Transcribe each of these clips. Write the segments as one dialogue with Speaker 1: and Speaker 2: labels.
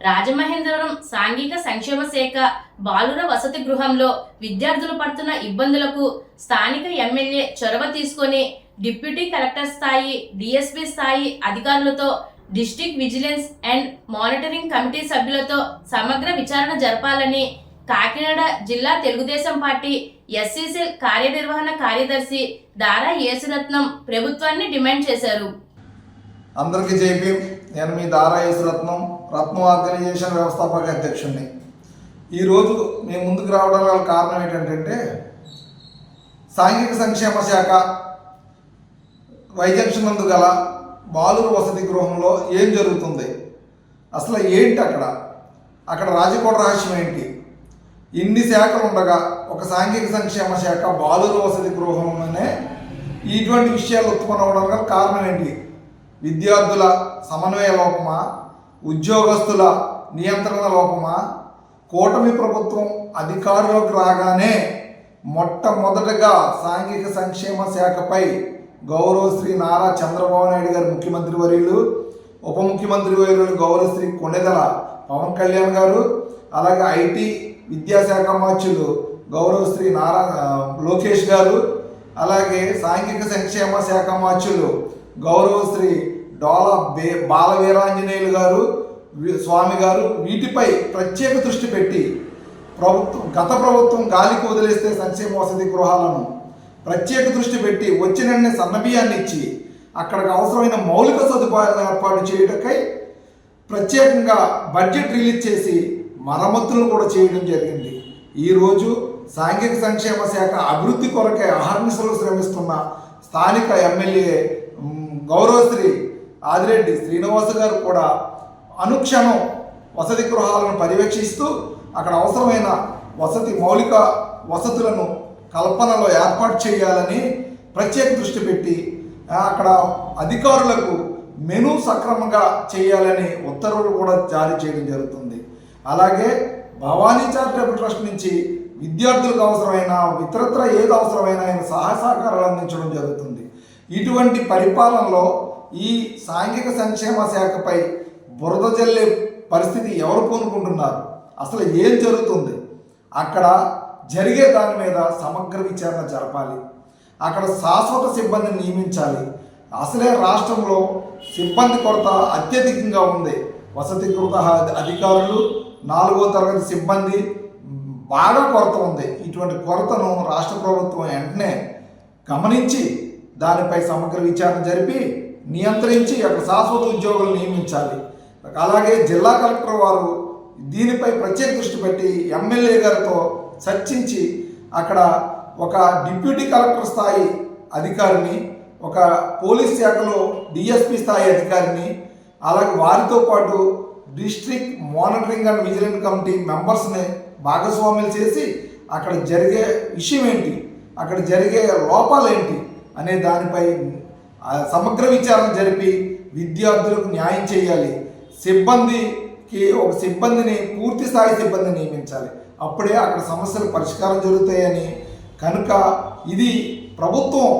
Speaker 1: రాజమహేంద్రవరం సాంఘిక సంక్షేమ శాఖ బాలుర వసతి గృహంలో విద్యార్థులు పడుతున్న ఇబ్బందులకు స్థానిక ఎమ్మెల్యే చొరవ తీసుకొని డిప్యూటీ కలెక్టర్ స్థాయి డిఎస్పీ స్థాయి అధికారులతో district vigilance and monitoring committee సభ్యులతో సమగ్ర విచారణ జరపాలని కాకినాడ జిల్లా తెలుగుదేశం పార్టీ ఎస్సీసీ కార్యనిర్వహణ కార్యదర్శి దారా యేసురత్నం ప్రభుత్వాన్ని డిమాండ్ చేశారు.
Speaker 2: అందరికీ జైపీ. నేను మీ దారాయేసు రత్నం రత్నం ఆర్గనైజేషన్ వ్యవస్థాపక అధ్యక్షుడిని ఈరోజు మేము ముందుకు రావడం గల కారణం ఏంటంటే సాంఘిక సంక్షేమ శాఖ వైజంక్షన్ నందు గల బాలురు వసతి గృహంలో ఏం జరుగుతుంది? అసలు ఏంటి అక్కడ? అక్కడ రాజకోట రహస్యం ఏంటి? ఇన్ని శాఖలు ఉండగా ఒక సాంఘిక సంక్షేమ శాఖ బాలురు వసతి గృహంలోనే ఇటువంటి విషయాలు ఉత్పన్నం గల కారణం ఏంటి? విద్యార్థుల సమన్వయ లోపమా? ఉద్యోగస్తుల నియంత్రణ లోపమా? కూటమి ప్రభుత్వం అధికారంలోకి రాగానే మొట్టమొదటగా సాంఘిక సంక్షేమ శాఖపై గౌరవ శ్రీ నారా చంద్రబాబు నాయుడు గారు ముఖ్యమంత్రి వర్యులు ఉప ముఖ్యమంత్రి వర్యులు గౌరవ శ్రీ కొండెదల పవన్ కళ్యాణ్ గారు అలాగే ఐటీ విద్యాశాఖ మార్చులు గౌరవ శ్రీ నారా లోకేష్ గారు అలాగే సాంఘిక సంక్షేమ శాఖ మార్చులు గౌరవ శ్రీ డోలా బే బాలవీరాంజనేయులు గారు స్వామి గారు వీటిపై ప్రత్యేక దృష్టి పెట్టి ప్రభుత్వం గత ప్రభుత్వం గాలికి వదిలేస్తే సంక్షేమ వసతి గృహాలను ప్రత్యేక దృష్టి పెట్టి వచ్చిన సన్నబియ్యాన్ని ఇచ్చి అక్కడికి అవసరమైన మౌలిక సదుపాయాలను ఏర్పాటు చేయటకై ప్రత్యేకంగా బడ్జెట్ రిలీజ్ చేసి మరమ్మతులను కూడా చేయడం జరిగింది. ఈరోజు సాంఘిక సంక్షేమ శాఖ అభివృద్ధి కొరకై అహర్నిశలు శ్రమిస్తున్న స్థానిక ఎమ్మెల్యే గౌరవశ్రీ ఆదిరెడ్డి శ్రీనివాస్ గారు కూడా అనుక్షణం వసతి గృహాలను పర్యవేక్షిస్తూ అక్కడ అవసరమైన వసతి మౌలిక వసతులను కల్పనలో ఏర్పాటు చేయాలని ప్రత్యేక దృష్టి పెట్టి అక్కడ అధికారులకు మెను సక్రమంగా చేయాలని ఉత్తర్వులు కూడా జారీ చేయడం జరుగుతుంది. అలాగే భవానీ చారిటబుల్ ట్రస్ట్ నుంచి విద్యార్థులకు అవసరమైన ఇతరత్ర ఏది అవసరమైన ఆయన సహాయ సహకారాలు అందించడం జరుగుతుంది. ఇటువంటి పరిపాలనలో ఈ సాంఘిక సంక్షేమ శాఖపై బురద జల్లే పరిస్థితి ఎవరు పూనుకుంటున్నారు అసలు ఏం జరుగుతుంది? అక్కడ జరిగే దాని మీద సమగ్ర విచారణ జరపాలి. అక్కడ శాశ్వత సిబ్బందిని నియమించాలి. అసలే రాష్ట్రంలో సిబ్బంది కొరత అత్యధికంగా ఉంది. వసతి గృహ అధికారులు నాలుగో తరగతి సిబ్బంది బాగా కొరత ఉంది. ఇటువంటి కొరతను రాష్ట్ర ప్రభుత్వం వెంటనే గమనించి దానిపై సమగ్ర విచారణ జరిపి నియంత్రించి అక్కడ శాశ్వత ఉద్యోగులు నియమించాలి. అలాగే జిల్లా కలెక్టర్ వారు దీనిపై ప్రత్యేక దృష్టి పెట్టి ఎమ్మెల్యే గారితో చర్చించి అక్కడ ఒక డిప్యూటీ కలెక్టర్ స్థాయి అధికారిని ఒక పోలీస్ శాఖలో డిఎస్పి స్థాయి అధికారిని అలాగే వారితో పాటు district monitoring and vigilant committee మెంబర్స్ని భాగస్వాములు చేసి అక్కడ జరిగే విషయం ఏంటి అక్కడ జరిగే లోపాలు ఏంటి అనే దానిపై సమగ్ర విచారణ జరిపి విద్యార్థులకు న్యాయం చేయాలి. సిబ్బందికి ఒక సిబ్బందిని పూర్తి స్థాయి సిబ్బందిని నియమించాలి. అప్పుడే అక్కడ సమస్యలు పరిష్కారం జరుగుతాయని కనుక ఇది ప్రభుత్వం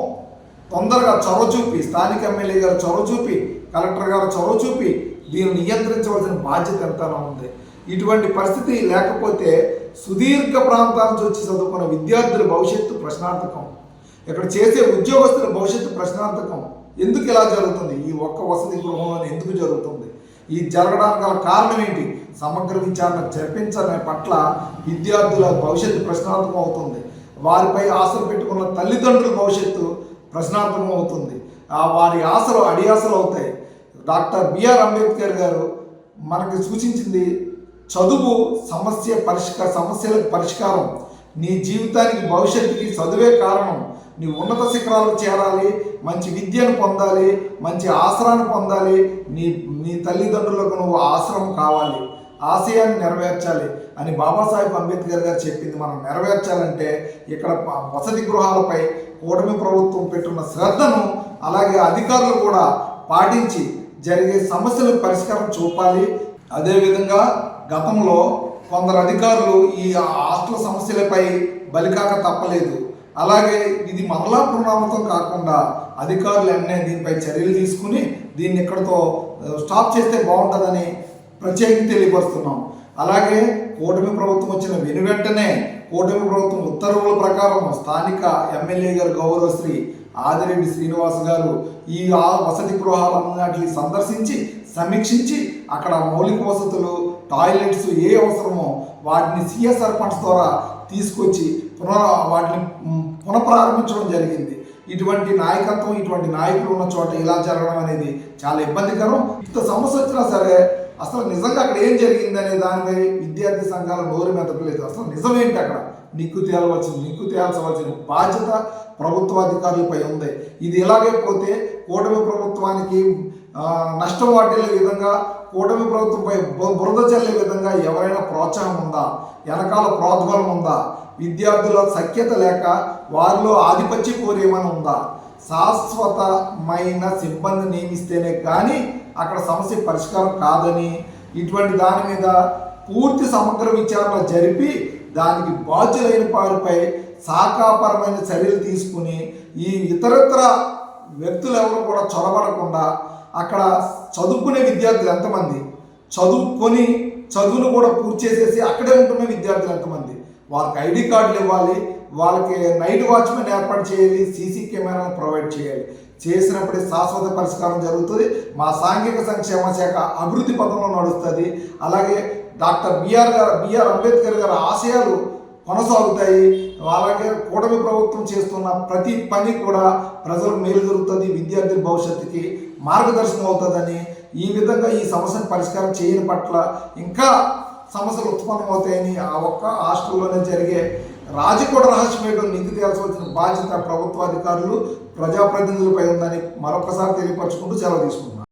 Speaker 2: తొందరగా చొరవ చూపి స్థానిక ఎమ్మెల్యే గారు చొరవ చూపి కలెక్టర్ గారు చొరవ చూపి దీన్ని నియంత్రించవలసిన బాధ్యత ఎంతనో ఉంది. ఇటువంటి పరిస్థితి లేకపోతే సుదీర్ఘ ప్రాంతాల నుంచి వచ్చి చదువుకున్న విద్యార్థుల భవిష్యత్తు ప్రశ్నార్థకం. ఇక్కడ చేసే ఉద్యోగస్తుల భవిష్యత్తు ప్రశ్నార్థకం. ఎందుకు ఇలా జరుగుతుంది? ఈ ఒక్క వసతి గృహంలో ఎందుకు జరుగుతుంది? ఈ జరగడానికి గల కారణం ఏంటి? సమగ్ర విచారణ జరిపించనే పట్ల విద్యార్థుల భవిష్యత్తు ప్రశ్నార్థకం అవుతుంది. వారిపై ఆశలు పెట్టుకున్న తల్లిదండ్రుల భవిష్యత్తు ప్రశ్నార్థకం అవుతుంది. ఆ వారి ఆశలు అడియాసలు అవుతాయి. డాక్టర్ బిఆర్ అంబేద్కర్ గారు మనకి సూచించింది చదువు సమస్య పరిష్కార సమస్యలకు పరిష్కారం. నీ జీవితానికి భవిష్యత్తుకి చదువే కారణం. నీ ఉన్నత శిఖరాలకు చేరాలి మంచి విద్యను పొందాలి మంచి ఆసరాన్ని పొందాలి. నీ నీ తల్లిదండ్రులకు నువ్వు ఆశ్రమం కావాలి ఆశయాన్ని నెరవేర్చాలి అని బాబాసాహెబ్ అంబేద్కర్ గారు చెప్పింది. మనం నెరవేర్చాలంటే ఇక్కడ వసతి గృహాలపై కూటమి ప్రభుత్వం పెట్టున్న శ్రద్ధను అలాగే అధికారులు కూడా పాటించి జరిగే సమస్యలకు పరిష్కారం చూపాలి. అదేవిధంగా గతంలో కొందరు అధికారులు ఈ హాస్టల్ సమస్యలపై బలికాక తప్పలేదు. అలాగే ఇది మరలా పునరావృతం కాకుండా అధికారులు అన్నీ దీనిపై చర్యలు తీసుకుని దీన్ని ఇక్కడతో స్టాప్ చేస్తే బాగుంటుందని ప్రత్యేకంగా తెలియపరుస్తున్నాం. అలాగే కూటమి ప్రభుత్వం వచ్చిన వెనువెంటనే కూటమి ప్రభుత్వం ఉత్తర్వుల ప్రకారం స్థానిక ఎమ్మెల్యే గారు గౌరవశ్రీ ఆదిరెడ్డి శ్రీనివాస్ గారు ఈ ఆ వసతి గృహాలన్నిటిని సందర్శించి సమీక్షించి అక్కడ మౌలిక వసతులు టాయిలెట్స్ ఏ అవసరమో వాటిని సిఎస్ఆర్ ఫండ్స్ ద్వారా తీసుకొచ్చి పునరా వాటిని పునఃప్రారంభించడం జరిగింది. ఇటువంటి నాయకత్వం ఇటువంటి నాయకులు ఉన్న చోట ఇలా జరగడం అనేది చాలా ఇబ్బందికరం. ఇంత సమస్య వచ్చినా సరే అసలు నిజంగా అక్కడ ఏం జరిగింది అనే దానిపై విద్యార్థి సంఘాల నోరు మెదపలేదు. అసలు నిజమేంటి అక్కడ? నిక్కు తేలవలసిన నిక్కు తేల్చవలసిన బాధ్యత ప్రభుత్వ అధికారులపై ఉంది. ఇది ఇలాగే పోతే కూటమి ప్రభుత్వానికి నష్టం వాటిల్లే విధంగా కూటమి ప్రభుత్వంపై బు- బురద చల్లే విధంగా ఎవరైనా ప్రోత్సాహం ఉందా? వెనకాల ప్రోద్బలం ఉందా? విద్యార్థుల సఖ్యత లేక వారిలో ఆధిపత్య కోరేమని ఉందా? శాశ్వతమైన సిబ్బంది నియమిస్తేనే కానీ అక్కడ సమస్య పరిష్కారం కాదని ఇటువంటి దాని మీద పూర్తి సమగ్ర విచారణ జరిపి దానికి బాధ్యులైన వారిపై శాఖాపరమైన చర్యలు తీసుకుని ఈ ఇతరత్ర వ్యక్తులు ఎవరు కూడా చొరబడకుండా అక్కడ చదువుకునే విద్యార్థులు ఎంతమంది? చదువుకొని చదువును కూడా పూర్తి చేసేసి అక్కడే ఉంటున్న విద్యార్థులు ఎంతమంది? వారికి ఐడి కార్డులు ఇవ్వాలి వాళ్ళకి నైట్ వాచ్మెన్ ఏర్పాటు చేయాలి సీసీ కెమెరాను ప్రొవైడ్ చేయాలి. చేసినప్పుడే శాశ్వత పరిష్కారం జరుగుతుంది. మా సాంఘిక సంక్షేమ శాఖ అభివృద్ధి పథంలో నడుస్తుంది. అలాగే డాక్టర్ బిఆర్ గారు బిఆర్ అంబేద్కర్ గారి ఆశయాలు కొనసాగుతాయి. అలాగే కూటమి ప్రభుత్వం చేస్తున్న ప్రతి పని కూడా ప్రజలకు మేలు జరుగుతుంది. విద్యార్థుల భవిష్యత్తుకి మార్గదర్శనం అవుతుందని ఈ విధంగా ఈ సమస్యను పరిష్కారం చేయని పట్ల ఇంకా సమస్యలు ఉత్పన్నమవుతాయని ఆ ఒక్క హాస్టల్లోనే జరిగే రాజకోట రహస్యమేటో నింది తేల్చవలసిన బాధ్యత ప్రభుత్వ అధికారులు ప్రజాప్రతినిధులపై ఉందని మరొకసారి తెలియపరచుకుంటూ సెలవు తీసుకుంటున్నారు